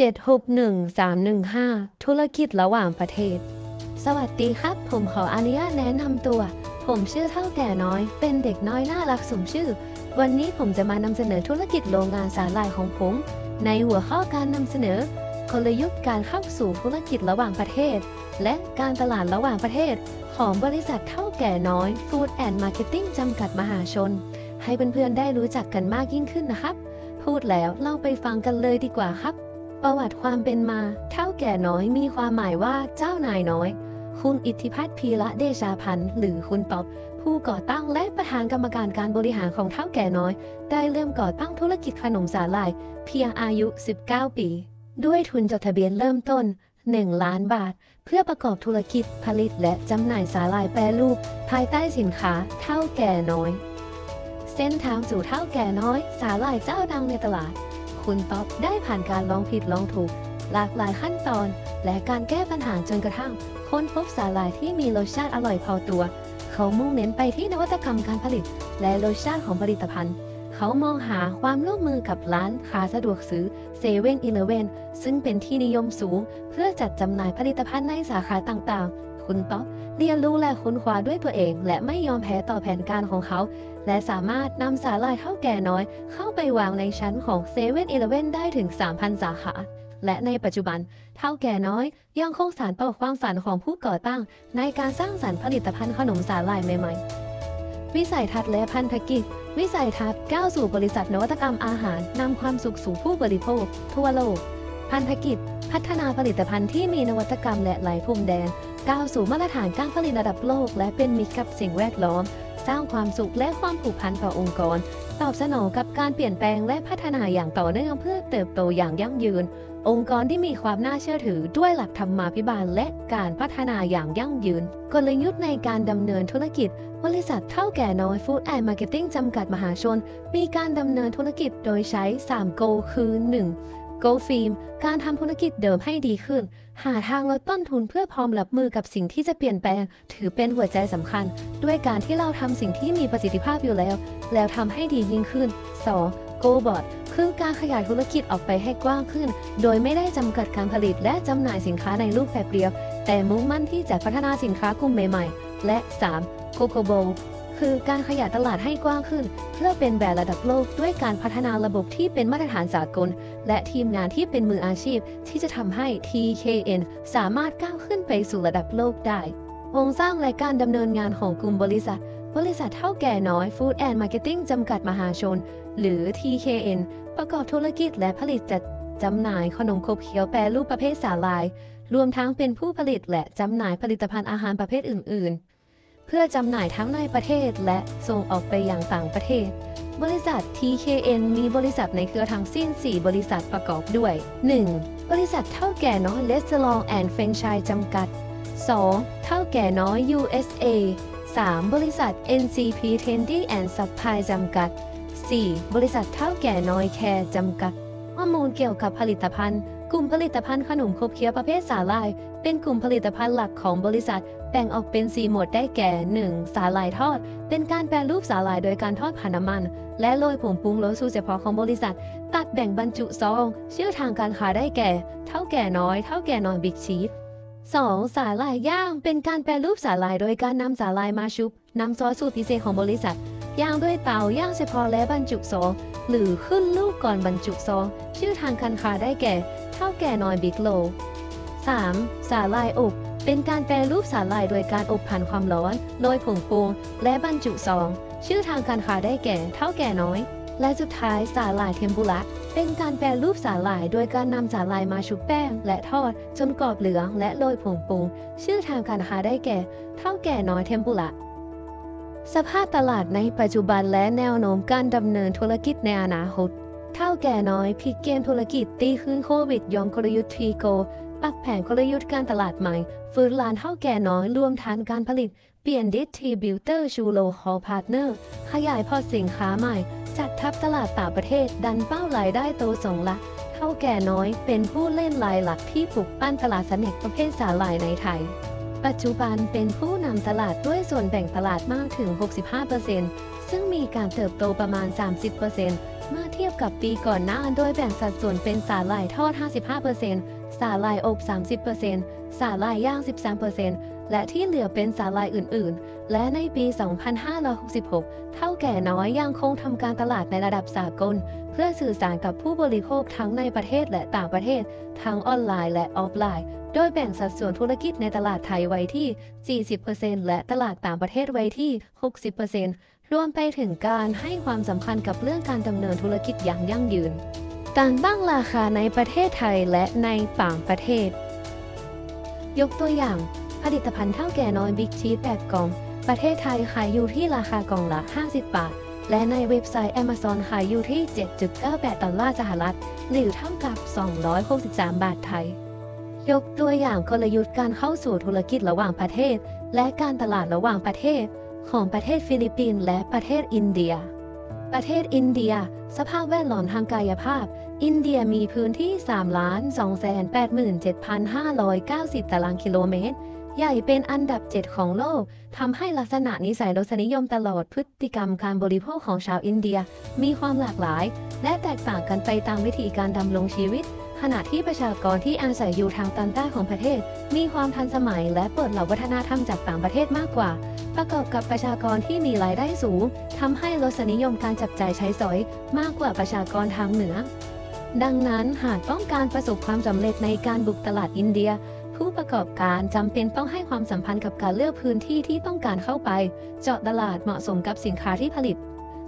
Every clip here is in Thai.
761315 ธุรกิจระหว่างประเทศ สวัสดีครับ ผมขออนุญาตแนะนำตัว ผมชื่อเท่าแก่น้อย เป็นเด็กน้อยน่ารักสมชื่อ วันนี้ผมจะมานำเสนอธุรกิจโรงงานสาหร่ายของผม ในหัวข้อการนำเสนอกลยุทธ์การเข้าสู่ธุรกิจระหว่างประเทศ และการตลาดระหว่างประเทศ ของบริษัทเท่าแก่น้อย Food and Marketing จำกัดมหาชน ให้เพื่อนๆได้รู้จักกันมากยิ่งขึ้นนะครับ พูดแล้วเราไปฟังกันเลยดีกว่าครับ ประวัติความเป็นมา เท่าแก่น้อยมีความหมายว่าเจ้านายน้อย คุณอิทธิพัฒน์พีระเดชาพันธ์หรือคุณป๊อบผู้ก่อตั้งและประธานกรรมการการบริหารของเท่าแก่น้อย ได้เริ่มก่อตั้งธุรกิจขนมสาหร่าย เพียงอายุ 19 ปี ด้วยทุนจดทะเบียนเริ่มต้น 1 ล้านบาท เพื่อประกอบธุรกิจผลิตและจำหน่ายสาหร่ายแปรรูป ภายใต้สินค้าเท่าแก่น้อย เส้นทางสู่เท่าแก่น้อย สาหร่ายเจ้าดังในตลาด คุณป๊อบได้ผ่านการลองผิดลองถูก หลากหลายขั้นตอน และการแก้ปัญหาจนกระทั่ง ค้นพบสาหร่ายที่มีรสชาติอร่อยพอตัว เขามุ่งเน้นไปที่นวัตกรรมการผลิต และรสชาติของผลิตภัณฑ์ เขามองหาความร่วมมือกับร้านค้าสะดวกซื้อเซเว่นอีเลเวนซึ่งเป็นที่นิยมสูง เพื่อจัดจำหน่ายผลิตภัณฑ์ในสาขาต่างๆ คุณป๊อบเรียนรู้และค้นคว้าด้วยตัวเอง และไม่ยอมแพ้ต่อแผนการของเขา และสามารถนำสาหร่ายเท่าแก่น้อย เข้าไปวางในชั้นของเซเว่นอีเลเวนได้ถึง 3,000 สาขา และในปัจจุบันเท่าแก่น้อยยังคงสานต่อความฝันของผู้ก่อตั้ง ในการสร้างสรรค์ผลิตภัณฑ์ขนมสาหร่ายใหม่ๆ วิสัยทัศน์และพันธกิจ วิสัยทัศน์ก้าวสู่บริษัทนวัตกรรมอาหารนำความสุขสู่ผู้บริโภค ทั่วโลก พันธกิจ พัฒนาผลิตภัณฑ์ที่มีนวัตกรรมและหลายพรมแดนก้าวสู่มาตรฐานการผลิตระดับโลก และเป็นมิตรกับสิ่งแวดล้อม สร้างความสุขและความผูกพันต่อองค์กร ตอบสนองกับการเปลี่ยนแปลงและพัฒนาอย่างต่อเนื่องเพื่อเติบโตอย่างยั่งยืน องค์กรที่มีความน่าเชื่อถือด้วยหลักธรรมาภิบาล และการพัฒนาอย่างยั่งยืน กลยุทธ์ในการดำเนินธุรกิจ บริษัทเท่าแก่น้อยฟู้ดแอนด์มาร์เก็ตติ้งจำกัดมหาชน มีการดำเนินธุรกิจโดยใช้3 Go คือ 1. Go Film การทำธุรกิจเดิมให้ดีขึ้น หาทางลดต้นทุนเพื่อพร้อมรับมือกับสิ่งที่จะเปลี่ยนแปลง ถือเป็นหัวใจสำคัญ ด้วยการที่เราทำสิ่งที่มีประสิทธิภาพอยู่แล้ว แล้วทำให้ดียิ่งขึ้น 2. Go Bot คือการขยายธุรกิจออกไปให้กว้างขึ้น โดยไม่ได้จำกัดการผลิตและจำหน่ายสินค้าในรูปแบบเดียว แต่มุ่งมั่นที่จะพัฒนาสินค้ากลุ่มใหม่ ๆ และ 3. Coco b o คือการขยายตลาดให้กว้างขึ้น เพื่อเป็นแบรนด์ระดับโลกด้วยการพัฒนาระบบที่เป็นมาตรฐานสากล และทีมงานที่เป็นมืออาชีพ ที่จะทำให้ TKN สามารถก้าวขึ้นไปสู่ระดับโลกได้โครงสร้างและการดำเนินงานของกลุ่มบริษัท บริษัทเท่าแก่น้อย Food and Marketing จำกัดมหาชน หรือ TKN ประกอบธุรกิจและผลิตจัดจำหน่ายขนมขบเคี้ยวแปรรูปประเภทสาหร่าย รวมทั้งเป็นผู้ผลิตและจำหน่ายผลิตภัณฑ์อาหารประเภทอื่น ๆ เพื่อจำหน่ายทั้งในประเทศและส่งออกไปยังต่างประเทศ บริษัท TKN มีบริษัทในเครือทั้งสิ้น 4 บริษัทประกอบด้วย 1. บริษัทเท่าแก่น้อยเลสลองแอนด์เฟนช์จำกัด 2. เท่าแก่น้อย USA 3. บริษัท NCP Trendy and Supply จำกัด 4. บริษัทเท่าแก่น้อยแคร์จำกัด ข้อมูลเกี่ยวกับผลิตภัณฑ์ กลุ่มผลิตภัณฑ์ขนมขบเคี้ยวประเภทสาหร่าย เป็นกลุ่มผลิตภัณฑ์หลักของบริษัท แบ่งออกเป็น 4 หมวดได้แก่ 1. สาหร่ายทอด เป็นการแปรรูปสาหร่ายโดยการทอดผ่านน้ำมัน และโรยผงปรุงรสสูตรเฉพาะของบริษัท ตัดแบ่งบรรจุซอง ชื่อทางการค้าได้แก่ เท่าแก่น้อยเท่าแก่น้อยบิ๊กชีฟ 2. สาหร่ายย่าง เป็นการแปรรูปสาหร่ายโดยการนำสาหร่ายมาชุบนำซอสสูตรพิเศษของบริษัท ย่างด้วยเตาย่างเฉพาะและบรรจุซอง หรือขึ้นลูกก่อนบรรจุซอง ชื่อทางการค้าได้แก่ เท่าแก่น้อยบิ๊กโล 3. สาหร่ายอบ เป็นการแปรรูปสาหร่ายโดยการอบผ่านความร้อนโรยผงปรุงและบรรจุซอง ชื่อทางการค้าได้แก่เท่าแก่น้อย และสุดท้ายสาหร่ายเทมปุระ เป็นการแปรรูปสาหร่ายโดยการนำสาหร่ายมาชุบแป้ง และทอดจนกรอบเหลืองและโรยผงปรุงชื่อทางการค้าได้แก่เท่าแก่น้อยเทมปุระสภาพตลาดในปัจจุบันและแนวโน้มการดำเนินธุรกิจในอนาคต เท่าแก่น้อยพิกเกมธุรกิจตีขึ้นโควิดยอมกลยุทธ์ทีโก ปรับแผนกลยุทธ์การตลาดใหม่ ฟื้นร้านเท่าแก่น้อยรวมฐานการผลิต เปลี่ยนดิสทริบิวเตอร์ชูโลคอลพาร์ทเนอร์ ขยายพอสินค้าใหม่ จัดทับตลาดต่างประเทศ ดันเป้ารายได้โตสองละเท่าแก่น้อยเป็นผู้เล่นรายหลักที่ปลุกปั้นตลาดสเน็กประเภทสาหร่ายในไทย ปัจจุบันเป็นผู้นำตลาดด้วยส่วนแบ่งตลาดมากถึง 65%ซึ่งมีการเติบโตประมาณ 30%เมื่อเทียบกับปีก่อนหน้าโดยแบ่งสัดส่วนเป็นสาหร่ายทอด 55% สาหร่ายอบ 30%สาหร่ายย่าง 13%และที่เหลือเป็นสาหร่ายอื่น ๆ และในปี 2566 เท่าแก่น้อยยังคงทำการตลาดในระดับสากล เพื่อสื่อสารกับผู้บริโภคทั้งในประเทศและต่างประเทศ ทั้งออนไลน์และออฟไลน์ โดยแบ่งสัดส่วนธุรกิจในตลาดไทยไว้ที่ 40%และตลาดต่างประเทศไว้ที่ 60%รวมไปถึงการให้ความสำคัญกับเรื่องการดำเนินธุรกิจอย่างยั่งยืน การตั้งราคาในประเทศไทยและในต่างประเทศ ยกตัวอย่าง ผลิตภัณฑ์เท่าแก่น้อยบิ๊กชีสแบบกล่อง ประเทศไทยขายอยู่ที่ราคากล่องละ 50 บาท และในเว็บไซต์ Amazon ขายอยู่ที่ 7.98ดอลลาร์สหรัฐ หรือเท่ากับ 263 บาทไทย ยกตัวอย่างกลยุทธ์การเข้าสู่ธุรกิจระหว่างประเทศ และการตลาดระหว่างประเทศ ของประเทศฟิลิปปินส์และประเทศอินเดีย ประเทศอินเดีย สภาพแวดล้อมทางกายภาพ อินเดียมีพื้นที่ 3 287,590 ตารางกิโลเมตร ใหญ่เป็นอันดับ 7 ของโลก ทำให้ลักษณะนิสัยรสนิยมตลอดพฤติกรรมการบริโภคของชาวอินเดีย มีความหลากหลาย และแตกต่างกันไปตามวิธีการดำรงชีวิต ขณะที่ประชากรที่อาศัยอยู่ทางตอนใต้ของประเทศ มีความทันสมัยและเปิดรับวัฒนธรรมจากต่างประเทศมากกว่า ประกอบกับประชากรที่มีรายได้สูงทำให้รสนิยมการจับจ่ายใช้สอย มากกว่าประชากรทางเหนือ ดังนั้นหากต้องการประสบความสำเร็จในการบุกตลาดอินเดีย ผู้ประกอบการจำเป็นต้องให้ความสัมพันธ์กับการเลือกพื้นที่ที่ต้องการเข้าไป เจาะตลาดเหมาะสมกับสินค้าที่ผลิต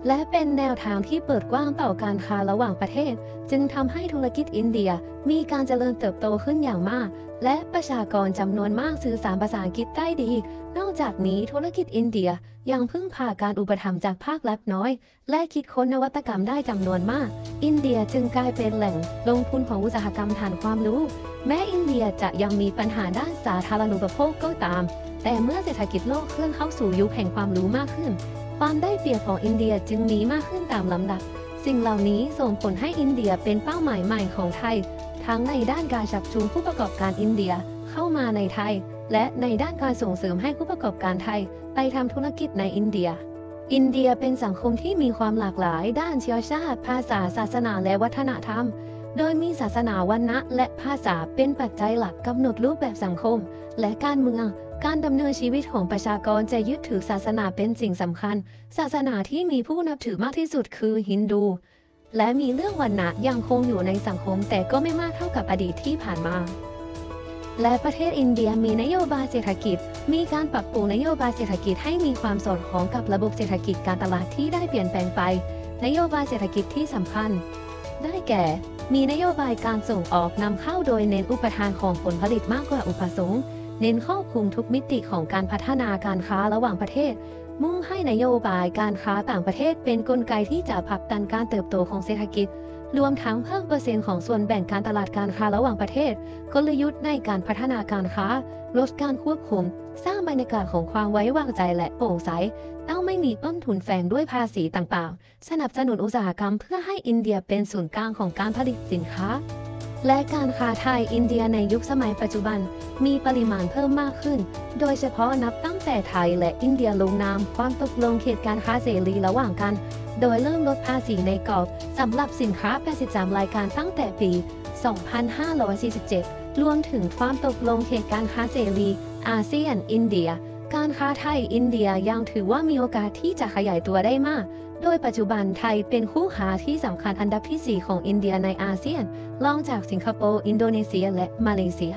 และเป็นแนวทางที่เปิดกว้างต่อการค้าระหว่างประเทศ จึงทำให้ธุรกิจอินเดียมีการเจริญเติบโตขึ้นอย่างมาก และประชากรจำนวนมากสื่อสารภาษาอังกฤษได้ดี นอกจากนี้ธุรกิจอินเดียยังพึ่งพาการอุปถัมภ์จากภาครัฐน้อย และคิดค้นนวัตกรรมได้จำนวนมาก อินเดียจึงกลายเป็นแหล่งลงทุนของอุตสาหกรรมฐานความรู้ แม้อินเดียจะยังมีปัญหาด้านสาธารณูปโภคก็ตาม แต่เมื่อเศรษฐกิจโลกเคลื่อนเข้าสู่ยุคแห่งความรู้มากขึ้น ความได้เปรียบของอินเดียจึงมีมากขึ้นตามลำดับ สิ่งเหล่านี้ส่งผลให้อินเดียเป็นเป้าหมายใหม่ของไทย ทั้งในด้านการชักจูงผู้ประกอบการอินเดียเข้ามาในไทย และในด้านการส่งเสริมให้ผู้ประกอบการไทย ไปทำธุรกิจในอินเดีย อินเดียเป็นสังคมที่มีความหลากหลาย ด้านเชื้อชาติ ภาษา ศาสนาและวัฒนธรรม โดยมีศาสนาวันนะและภาษาเป็นปัจจัยหลักกำหนดรูปแบบสังคม และการเมือง การดำเนินชีวิตของประชากรจะยึดถือศาสนาเป็นสิ่งสำคัญ ศาสนาที่มีผู้นับถือมากที่สุดคือฮินดู และมีเรื่องวันนะยังคงอยู่ในสังคมแต่ก็ไม่มากเท่ากับอดีตที่ผ่านมา และประเทศอินเดียมีนโยบายเศรษฐกิจ มีการปรับปรุงนโยบายเศรษฐกิจให้มีความสอดคล้องกับระบบเศรษฐกิจการตลาดที่ได้เปลี่ยนแปลงไป นโยบายเศรษฐกิจที่สำคัญ ได้แก่ มีนโยบายการส่งออกนำเข้าโดยเน้นอุปทานของผลผลิตมากกว่าอุปสงค์ เน้นครอบคลุมทุกมิติของการพัฒนาการค้าระหว่างประเทศ มุ่งให้นโยบายการค้าต่างประเทศเป็นนกลไกที่จะผลักดันการเติบโตของเศรษฐกิจ รวมทั้งเพิ่มเปอร์เซ็นต์ของส่วนแบ่งการตลาดการค้าระหว่างประเทศ กลยุทธ์ในการพัฒนาการค้า ลดการควบคุม สร้างบรรยากาศของความไว้วางใจและโปร่งใสต้องไม่มีต้นทุนแฝงด้วยภาษีต่างๆ สนับสนุนอุตสาหกรรมเพื่อให้อินเดียเป็นศูนย์กลางของการผลิตสินค้า และการค้าไทยอินเดียในยุคสมัยปัจจุบัน มีปริมาณเพิ่มมากขึ้น โดยเฉพาะนับตั้งแต่ไทยและอินเดียลงนามความตกลงเขตการค้าเสรีระหว่างกัน โดยเริ่มลดภาษีในกรอบสำหรับสินค้า 83 รายการตั้งแต่ปี 2547 รวมถึงความตกลงเขตการค้าเสรีอาเซียน อินเดีย การค้าไทยอินเดียยังถือว่ามีโอกาสที่จะขยายตัวได้มาก โดยปัจจุบันไทยเป็นคู่ค้าที่สำคัญอันดับที่ 4 ของอินเดียในอาเซียนรองจากสิงคโปร์ อินโดนีเซีย และมาเลเซีย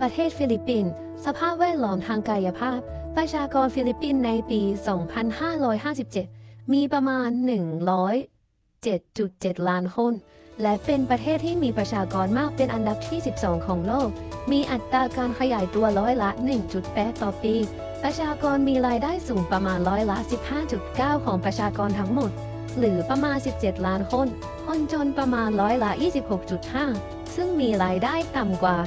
ประเทศฟิลิปปินส์สภาพแวดล้อมทางกายภาพ ประชากรฟิลิปปินส์ในปี 2557 มีประมาณ 107.7 ล้านคน และเป็นประเทศที่มีประชากรมากเป็นอันดับที่ 12 ของโลก มีอัตราการขยายตัวร้อยละ 1.8 ต่อปี ประชากรมีรายได้สูงประมาณร้อยละ 15.9 ของประชากรทั้งหมด หรือประมาณ 17 ล้านคน คนจนประมาณร้อยละ 26.5 ซึ่งมีรายได้ต่ำกว่า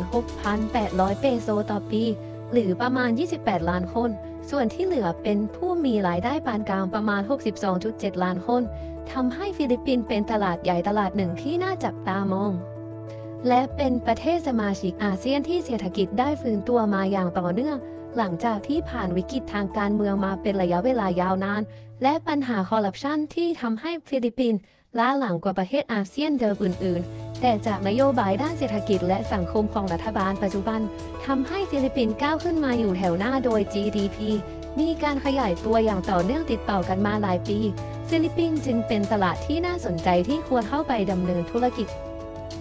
16,800 เปโซต่อปี หรือประมาณ 28 ล้านคน ส่วนที่เหลือเป็นผู้มีรายได้ปานกลางประมาณ 62.7 ล้านคนทำให้ฟิลิปปินส์เป็นตลาดใหญ่ตลาดหนึ่งที่น่าจับตามอง และเป็นประเทศสมาชิกอาเซียนที่เศรษฐกิจได้ฟื้นตัวมาอย่างต่อเนื่อง หลังจากที่ผ่านวิกฤตทางการเมืองมาเป็นระยะเวลายาวนาน และปัญหาคอร์รัปชันที่ทำให้ฟิลิปปินส์ล้าหลังกว่าประเทศอาเซียนเดิมอื่น ๆ แต่จากนโยบายด้านเศรษฐกิจและสังคมของรัฐบาลปัจจุบันทำให้ฟิลิปปินส์ก้าวขึ้นมาอยู่แถวหน้าโดย GDP มีการขยายตัวอย่างต่อเนื่องติดต่อกันมาหลายปี ฟิลิปปินส์จึงเป็นตลาดที่น่าสนใจที่ควรเข้าไปดำเนินธุรกิจ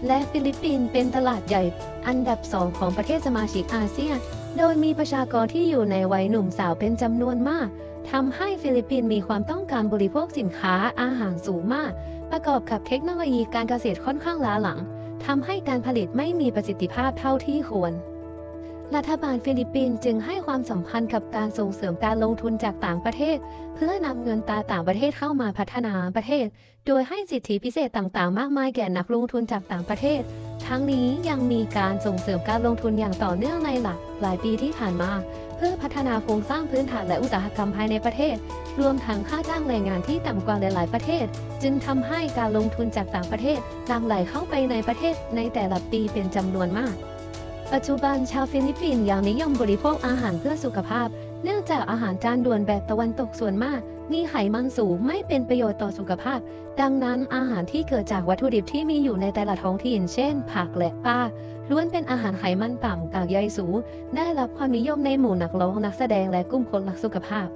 และฟิลิปปินส์เป็นตลาดใหญ่ อันดับสองของประเทศสมาชิกอาเซียน โดยมีประชากรที่อยู่ในวัยหนุ่มสาวเป็นจำนวนมากทำให้ฟิลิปปินส์มีความต้องการบริโภคสินค้าอาหารสูงมาก ประกอบกับเทคโนโลยีการเกษตรค่อนข้างล้าหลังทำให้การผลิตไม่มีประสิทธิภาพเท่าที่ควร รัฐบาลฟิลิปปินส์จึงให้ความสำคัญกับการส่งเสริมการลงทุนจากต่างประเทศ เพื่อนำเงินตราต่างประเทศเข้ามาพัฒนาประเทศ โดยให้สิทธิพิเศษต่างๆ มากมายแก่นักลงทุนจากต่างประเทศ ทั้งนี้ยังมีการส่งเสริมการลงทุนอย่างต่อเนื่องในหลักหลายปีที่ผ่านมา เพื่อพัฒนาโครงสร้างพื้นฐานและอุตสาหกรรมภายในประเทศ รวมทั้งค่าจ้างแรงงานที่ต่ำกว่าหลาย ๆ ประเทศ จึงทำให้การลงทุนจากต่างประเทศหลั่งไหลเข้าไปในประเทศในแต่ละปีเป็นจำนวนมาก ปัจจุบันชาวฟิลิปปินส์ยังนิยมบริโภคอาหารเพื่อสุขภาพ เนื่องจากอาหารจานด่วนแบบตะวันตกส่วนมาก มีไขมันสูงไม่เป็นประโยชน์ต่อสุขภาพ ดังนั้นอาหารที่เกิดจากวัตถุดิบที่มีอยู่ในแต่ละท้องถิ่นเช่น ผักและปลาล้วนเป็นอาหารไขมันต่ำกากใยสูง ได้รับความนิยมในหมู่นักร้องนักแสดงและกลุ่มคนรักสุขภาพ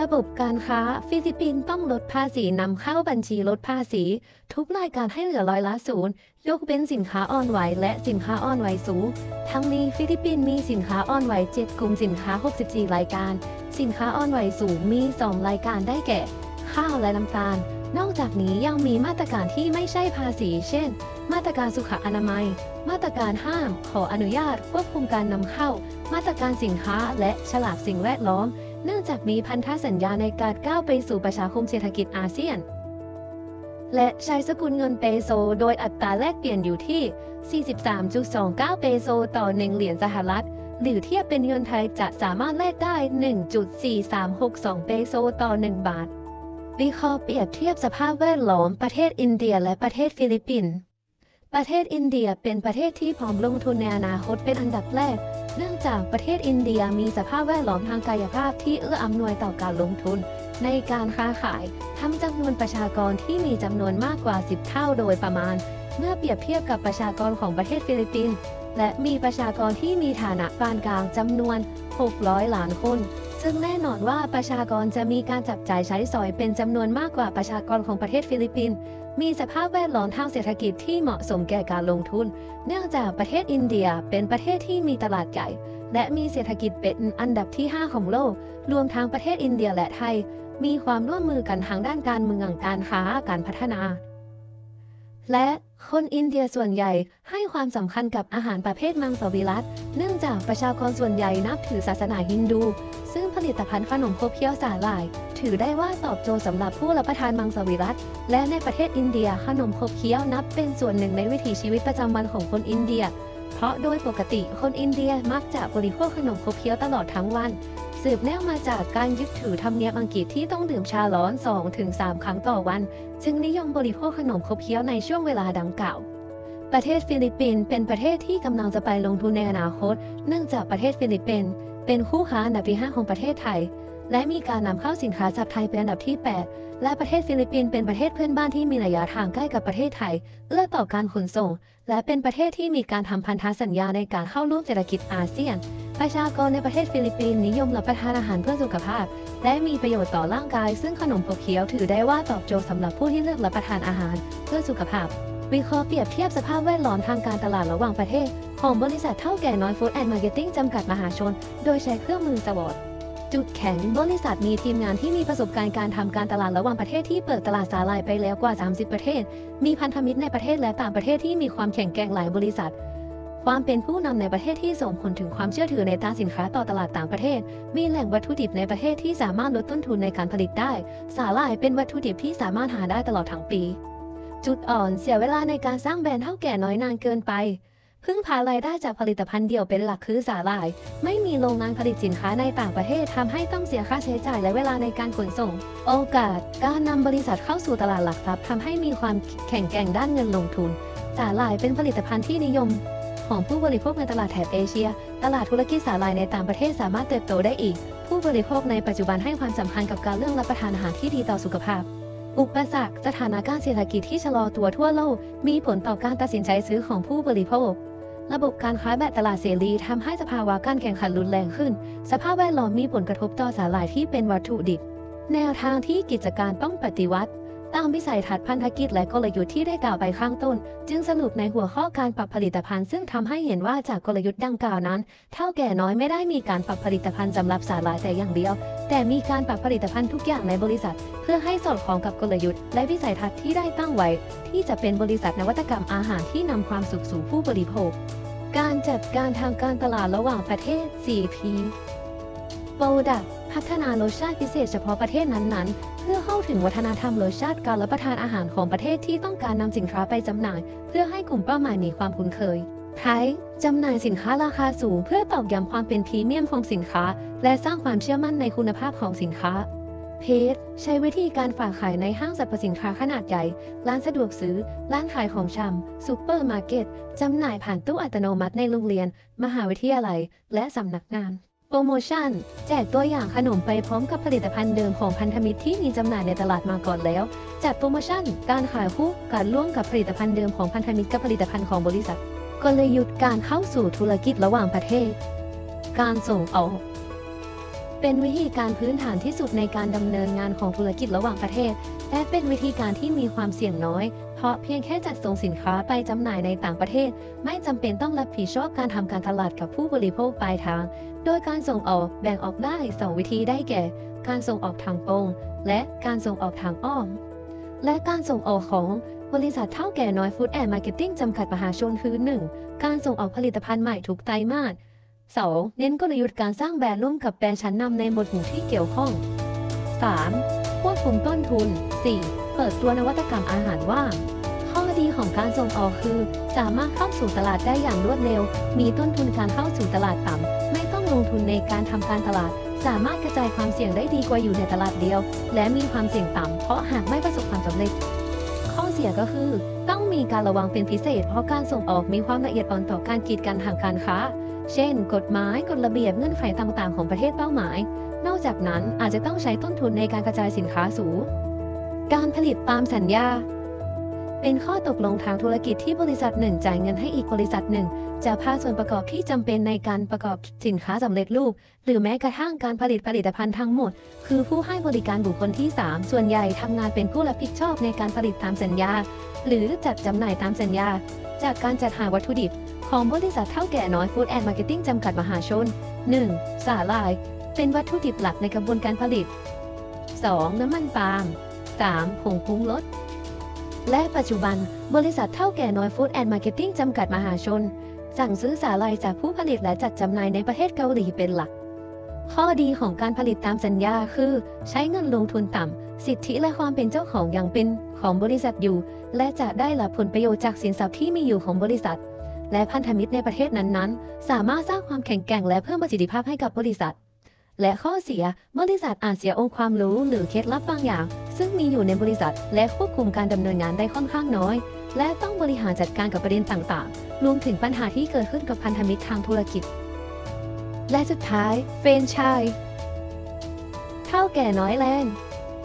ระบบการค้าฟิลิปปินส์ต้องลดภาษีนำเข้าบัญชีลดภาษี ทุกรายการให้เหลือร้อยละศูนย์ยกเว้นสินค้าอ่อนไหวและสินค้าอ่อนไหวสูง ทั้งนี้ฟิลิปปินส์มีสินค้าอ่อนไหว7กลุ่มสินค้า 64 รายการ สินค้าอ่อนไหวสูงมี 2 รายการได้แก่ ข้าวและน้ำตาล นอกจากนี้ยังมีมาตรการที่ไม่ใช่ภาษี เช่น มาตรการสุขอนามัย มาตรการห้าม ขออนุญาตควบคุมการนำเข้า มาตรการสินค้าและฉลากสิ่งแวดล้อม เนื่องจากมีพันธสัญญาในการก้าวไปสู่ประชาคมเศรษฐกิจอาเซียน และใช้สกุลเงินเปโซ โดยอัตราแลกเปลี่ยนอยู่ที่ 43.29 เปโซต่อ 1 เหรียญสหรัฐ หรือเทียบเป็นเงินไทยจะสามารถแลกได้ 1.4362 เปโซต่อ 1 บาทวิเคราะห์เปรียบเทียบสภาพแวดล้อมประเทศอินเดียและประเทศฟิลิปปินส์ประเทศอินเดียเป็นประเทศที่พร้อมลงทุนในอนาคตเป็นอันดับแรก เนื่องจากประเทศอินเดียมีสภาพแวดล้อมทางกายภาพที่เอื้ออำนวยต่อการลงทุน ในการค้าขายทำจำนวนประชากรที่มีจำนวนมากกว่า 10 เท่าโดยประมาณ เมื่อเปรียบเทียบกับประชากรของประเทศฟิลิปปินส์และมีประชากรที่มีฐานะปานกลางจำนวน 600 ล้านคน ซึ่งแน่นอนว่าประชากรจะมีการจับจ่ายใช้สอยเป็นจำนวนมากกว่าประชากรของประเทศฟิลิปปินส์ มีสภาพแวดล้อมทางเศรษฐกิจที่เหมาะสมแก่การลงทุน เนื่องจากประเทศอินเดียเป็นประเทศที่มีตลาดใหญ่และมีเศรษฐกิจเป็นอันดับที่ 5 ของโลก รวมทั้งประเทศอินเดียและไทย มีความร่วมมือกันทางด้านการเมืองการค้าการพัฒนา และคนอินเดียส่วนใหญ่ให้ความสำคัญกับอาหารประเภทมังสวิรัตเนื่องจากประชากรส่วนใหญ่นับถือศาสนาฮินดู ซึ่ง ลิตภัณฑ์ขนมครบเคี้ยวสาหร่าย ถือได้ว่าตอบโจทย์สำหรับผู้รับประทานมังสวิรัตและในประเทศอินเดียขนมครบเคี้ยวนับเป็นส่วนหนึ่งในวิถีชีวิตประจำวันของคนอินเดีย เพราะโดยปกติคนอินเดียมักจะบริโภคขนมครบเคี้ยวตลอดทั้งวัน สืบเนื่องมาจากการยึดถือธรรมเนียมอังกฤษที่ต้องดื่มชาร้อน 2-3 ครั้งต่อวัน จึงนิยมบริโภคขนมครบเคี้ยวในช่วงเวลาดังกล่าวประเทศฟิลิปปินส์เป็นประเทศที่กำลังจะไปลงทุนในอนาคต เนื่องจากประเทศฟิลิปปินส์ เป็นคู่ค้าอันดับที่ 5 ของประเทศไทย และมีการนำเข้าสินค้าจากไทยเป็นอันดับที่ 8 และประเทศฟิลิปปินส์เป็นประเทศเพื่อนบ้านที่มีระยะทางใกล้กับประเทศไทย เอื้อต่อการขนส่ง และเป็นประเทศที่มีการทำพันธสัญญาในการเข้าร่วมเศรษฐกิจอาเซียน ประชากรในประเทศฟิลิปปินส์นิยมรับประทานอาหารเพื่อสุขภาพ และมีประโยชน์ต่อร่างกาย ซึ่งขนมขบเคี้ยวถือได้ว่าตอบโจทย์สำหรับผู้ที่เลือกรับประทานอาหารเพื่อสุขภาพ วิเคราะห์เปรียบเทียบสภาพแวดล้อมทางการตลาดระหว่างประเทศ ของบริษัทเท่าแก่น้อยฟู้ดแอนด์มาร์เก็ตติ้งจำกัดมหาชน โดยใช้เครื่องมือสวอตจุดแข็งบริษัทมีทีมงานที่มีประสบการณ์การทำการตลาดระหว่างประเทศที่เปิดตลาดสาหร่ายไปแล้วกว่า 30 ประเทศ มีพันธมิตรในประเทศและต่างประเทศที่มีความแข็งแกร่งหลายบริษัท ความเป็นผู้นำในประเทศที่ส่งผลถึงความเชื่อถือในตราสินค้าต่อตลาดต่างประเทศ มีแหล่งวัตถุดิบในประเทศที่สามารถลดต้นทุนในการผลิตได้ สาหร่ายเป็นวัตถุดิบที่สามารถหาได้ตลอดทั้งปี จุดอ่อนเสียเวลาในการสร้างแบรนด์เท่าแก่น้อยนานเกินไป พึ่งพารายได้จากผลิตภัณฑ์เดียวเป็นหลักคือสาหร่าย ไม่มีโรงงานผลิตสินค้าในต่างประเทศทำให้ต้องเสียค่าใช้จ่ายและเวลาในการขนส่ง โอกาส การนำบริษัทเข้าสู่ตลาดหลักทรัพย์ทำให้มีความแข็งแกร่งด้านเงินลงทุน สาหร่ายเป็นผลิตภัณฑ์ที่นิยม ของผู้บริโภคในตลาดแถบเอเชีย ตลาดธุรกิจสาหร่ายในต่างประเทศสามารถเติบโตได้อีก ผู้บริโภคในปัจจุบันให้ความสำคัญกับการเลือกรับประทานอาหารที่ดีต่อสุขภาพ อุปสรรคสถานการณ์เศรษฐกิจที่ชะลอตัวทั่วโลก มีผลต่อการตัดสินใจซื้อของผู้บริโภค ระบบการค้าแบบตลาดเสรีทำให้สภาวะการแข่งขันรุนแรงขึ้น สภาพแวดล้อมมีผลกระทบต่อสาหร่ายที่เป็นวัตถุดิบ แนวทางที่กิจการต้องปฏิวัติ ตามวิสัยทัศน์พันธกิจและกลยุทธ์ที่ได้กล่าวไปข้างต้น จึงสรุปในหัวข้อการปรับผลิตภัณฑ์ ซึ่งทำให้เห็นว่าจากกลยุทธ์ดังกล่าวนั้น เท่าแก่น้อยไม่ได้มีการปรับผลิตภัณฑ์สำหรับสาหร่ายแต่อย่างเดียว แต่มีการปรับผลิตภัณฑ์ทุกอย่างในบริษัท เพื่อให้สอดคล้องกับกลยุทธ์และวิสัยทัศน์ที่ได้ตั้งไว้ ที่จะเป็นบริษัทนวัตกรรมอาหารที่นำความสุขสู่ผู้บริโภค การจัดการทางการตลาดระหว่างประเทศ 4P โปรดัก พัฒนารสชาติพิเศษเฉพาะประเทศนั้นๆ เพื่อเข้าถึงวัฒนธรรมรสชาติการรับประทานอาหารของประเทศที่ต้องการนำสินค้าไปจำหน่าย เพื่อให้กลุ่มเป้าหมายมีความคุ้นเคยไทยจำหน่ายสินค้าราคาสูง เพื่อตอกย้ำความเป็นพรีเมียมของสินค้า และสร้างความเชื่อมั่นในคุณภาพของสินค้าเพจใช้วิธีการฝากขายในห้างสรรพสินค้าขนาดใหญ่ ร้านสะดวกซื้อ ร้านขายของชำซูเปอร์มาร์เก็ต จำหน่ายผ่านตู้อัตโนมัติในโรงเรียน มหาวิทยาลัย และสำนักงาน โปรโมชั่น แจกตัวอย่างขนมไปพร้อมกับผลิตภัณฑ์เดิมของพันธมิตรที่มีจำหน่ายในตลาดมาก่อนแล้ว จัดโปรโมชั่น การขายคู่การร่วมกับผลิตภัณฑ์เดิมของพันธมิตรกับผลิตภัณฑ์ของบริษัท กลยุทธ์การเข้าสู่ธุรกิจระหว่างประเทศ การส่งออกเป็นวิธีการพื้นฐานที่สุดในการดำเนินงานของธุรกิจระหว่างประเทศ และเป็นวิธีการที่มีความเสี่ยงน้อย เพราะเพียงแค่จัดส่งสินค้าไปจำหน่ายในต่างประเทศ ไม่จำเป็นต้องรับผิดชอบการทำการตลาดกับผู้บริโภคปลายทาง โดยการส่งออกแบ่งออกได้ 2 วิธีได้แก่ การส่งออกทางตรง และการส่งออกทางอ้อม และการส่งออกของบริษัทเท่าแก่น้อยฟู้ดแอนด์มาร์เก็ตติ้งจำกัดมหาชนคือ 1. การส่งออกผลิตภัณฑ์ใหม่ทุกไตรมาส 2. เน้นกลยุทธ์การสร้างแบรนด์ร่วมกับแบรนด์ชั้นนำในหมวดหมู่ที่เกี่ยวข้อง 3. ควบคุมต้นทุน 4. เปิดตัวนวัตกรรมอาหารว่า ข้อดีของการส่งออกคือ สามารถเข้าสู่ตลาดได้อย่างรวดเร็ว มีต้นทุนการเข้าสู่ตลาดต่ำ ไม่ต้องลงทุนในการทำการตลาด สามารถกระจายความเสี่ยงได้ดีกว่าอยู่ในตลาดเดียว และมีความเสี่ยงต่ำ เพราะหากไม่ประสบความสำเร็จ ข้อเสียก็คือ ต้องมีการระวังเป็นพิเศษ เพราะการส่งออกมีความละเอียดอ่อนต่อการกีดกันทางการค้า เช่น กฎหมาย กฎระเบียบ เงื่อนไขต่างๆ ของประเทศเป้าหมาย นอกจากนั้นอาจจะต้องใช้ต้นทุนในการกระจายสินค้าสูง การผลิตตามสัญญา เป็นข้อตกลงทางธุรกิจที่บริษัทหนึ่งจ่ายเงินให้อีกบริษัทหนึ่งจะพาส่วนประกอบที่จำเป็นในการประกอบสินค้าสำเร็จรูป หรือแม้กระทั่งการผลิตผลิตภัณฑ์ทั้งหมด คือผู้ให้บริการบุคคลที่ 3 ส่วนใหญ่ทำงานเป็นผู้รับผิดชอบในการผลิตตามสัญญา หรือจัดจำหน่ายตามสัญญา จากการจัดหาวัตถุดิบ ของบริษัทเท่าแก่น้อยฟู้ดแอนด์มาร์เก็ตติ้งจำกัดมหาชน 1. สาหร่าย เป็นวัตถุดิบหลักในกระบวนการผลิต 2. น้ำมันปาล์ม 3. ผงปรุงรสและปัจจุบันบริษัทเท่าแก่น้อยฟู้ดแอนด์มาร์เก็ตติ้งจำกัดมหาชน สั่งซื้อสาหร่ายจากผู้ผลิตและจัดจำหน่ายในประเทศเกาหลีเป็นหลัก ข้อดีของการผลิตตามสัญญาคือ ใช้เงินลงทุนต่ำ สิทธิและความเป็นเจ้าของอย่างเป็นของบริษัทอยู่ และจะได้รับผลประโยชน์จากสินทรัพย์ที่มีอยู่ของบริษัท และพันธมิตรในประเทศนั้นๆ สามารถสร้างความแข็งแกร่งและเพิ่มประสิทธิภาพให้กับบริษัท และข้อเสียบริษัทอาจเสียองค์ความรู้หรือเคล็ดลับบางอย่าง ซึ่งมีอยู่ในบริษัท และควบคุมการดำเนินงานได้ค่อนข้างน้อย และต้องบริหารจัดการกับประเด็นต่างๆ รวมถึงปัญหาที่เกิดขึ้นกับพันธมิตรทางธุรกิจ และสุดท้ายเฟรนชส์เท่าแก่น้อยแลนด์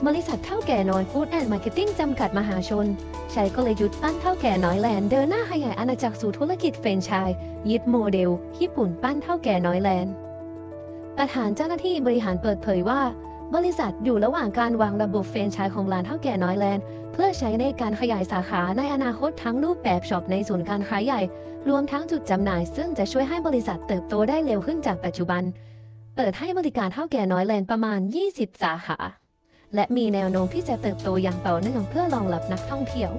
บริษัทเท่าแก่น้อยฟู้ดแอนด์มาร์เก็ตติ้งจำกัดมหาชน ใช้กลยุทธ์ปั้นเท่าแก่น้อยแลนด์เดินหน้าขยายอาณาจักรสู่ธุรกิจแฟรนไชส์ยึดโมเดล ญี่ปุ่นปั้นเท่าแก่น้อยแลนด์ ประธานเจ้าหน้าที่บริหารเปิดเผยว่า บริษัทอยู่ระหว่างการวางระบบแฟรนไชส์ของร้านเท่าแก่น้อยแลนด์ เพื่อใช้ในการขยายสาขาในอนาคตทั้งรูปแบบช็อปในศูนย์การค้าใหญ่ รวมทั้งจุดจำหน่าย ซึ่งจะช่วยให้บริษัทเติบโตได้เร็วขึ้นจากปัจจุบัน เปิดให้บริการเท่าแก่น้อยแลนด์ประมาณ 20 สาขา และมีแนวโน้มที่จะเติบโตอย่างต่อเนื่องเพื่อรองรับนักท่องเที่ยว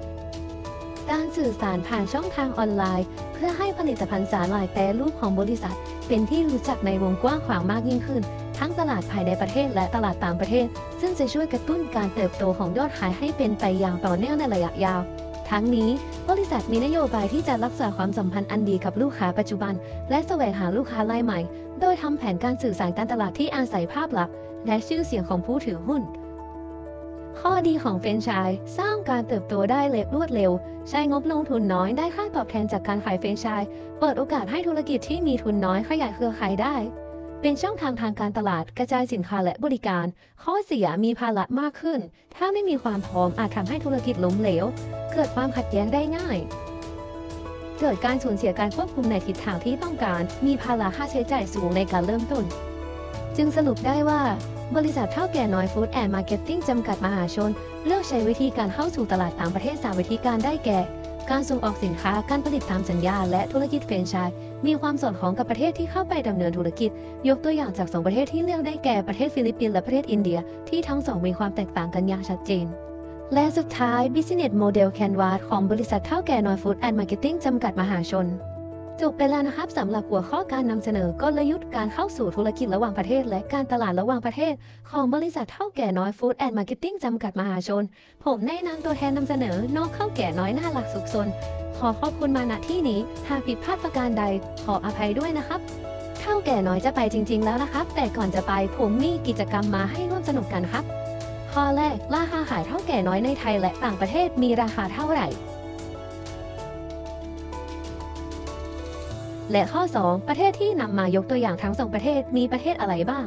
การสื่อสารผ่านช่องทางออนไลน์ เพื่อให้ผลิตภัณฑ์สาหร่ายแปรรูปของบริษัท เป็นที่รู้จักในวงกว้างขวางมากยิ่งขึ้น ทั้งตลาดภายในประเทศและตลาดต่างประเทศ ซึ่งจะช่วยกระตุ้นการเติบโตของยอดขายให้เป็นไปอย่างต่อเนื่องในระยะยาว ทั้งนี้บริษัทมีนโยบายที่จะรักษาความสัมพันธ์อันดีกับลูกค้าปัจจุบัน และแสวงหาลูกค้ารายใหม่ โดยทำแผนการสื่อสารการตลาดที่อาศัยภาพลักษณ์และชื่อเสียงของผู้ถือหุ้น ข้อดีของแฟรนไชส์สร้างการเติบโตได้เร็วรวดเร็ว ใช้งบลงทุนน้อยได้ค่าตอบแทนจากการขายแฟรนไชส์เปิดโอกาสให้ธุรกิจที่มีทุนน้อยขยายเครือข่ายได้ เป็นช่องทางทางการตลาดกระจายสินค้าและบริการ ข้อเสียมีภาระมากขึ้น ถ้าไม่มีความพร้อมอาจทำให้ธุรกิจล้มเหลว เกิดความขัดแย้งได้ง่ายเกิดการสูญเสียการควบคุมในทิศทางที่ต้องการ มีภาระค่าใช้จ่ายสูงในการเริ่มต้น จึงสรุปได้ว่า บริษัทเท่าแก่น้อยฟู้ดแอนด์มาร์เก็ตติ้งจำกัดมหาชน เลือกใช้วิธีการเข้าสู่ตลาดต่างประเทศ3วิธีการได้แก่ การส่งออกสินค้า การผลิตตามสัญญา และธุรกิจแฟรนไชส์มีความสอดคล้องกับประเทศที่เข้าไปดำเนินธุรกิจ ยกตัวอย่างจากสองประเทศที่เลือกได้แก่ประเทศฟิลิปปินส์และประเทศอินเดีย ที่ทั้งสองมีความแตกต่างกันอย่างชัดเจนและสุดท้าย Business Model Canvas ของบริษัทเท่าแก่น้อยฟู้ดแอนด์มาร์เก็ตติ้งจำกัดมหาชน จบไปแล้วนะครับสำหรับหัวข้อการนำเสนอกลยุทธ์การเข้าสู่ธุรกิจระหว่างประเทศ และการตลาดระหว่างประเทศ ของบริษัทเท่าแก่น้อยฟู้ดแอนด์มาร์เก็ตติ้งจำกัดมหาชน ผมแนะนำตัวแทนนำเสนอน้องเข้าแก่น้อยหน่ารักสุขสน ขอขอบคุณมาณที่นี้ หากผิดพลาดประการใด ขออภัยด้วยนะครับเท่าแก่น้อยจะไปจริง ๆ แล้วนะครับ แต่ก่อนจะไปผมมีกิจกรรมมาให้ร่วมสนุกกันครับข้อแรกราคาขายเท่าแก่น้อยในไทยและต่างประเทศมีราคาเท่าไหร่ และข้อ 2 ประเทศที่นำมายกตัวอย่างทั้งสองประเทศมีประเทศอะไรบ้าง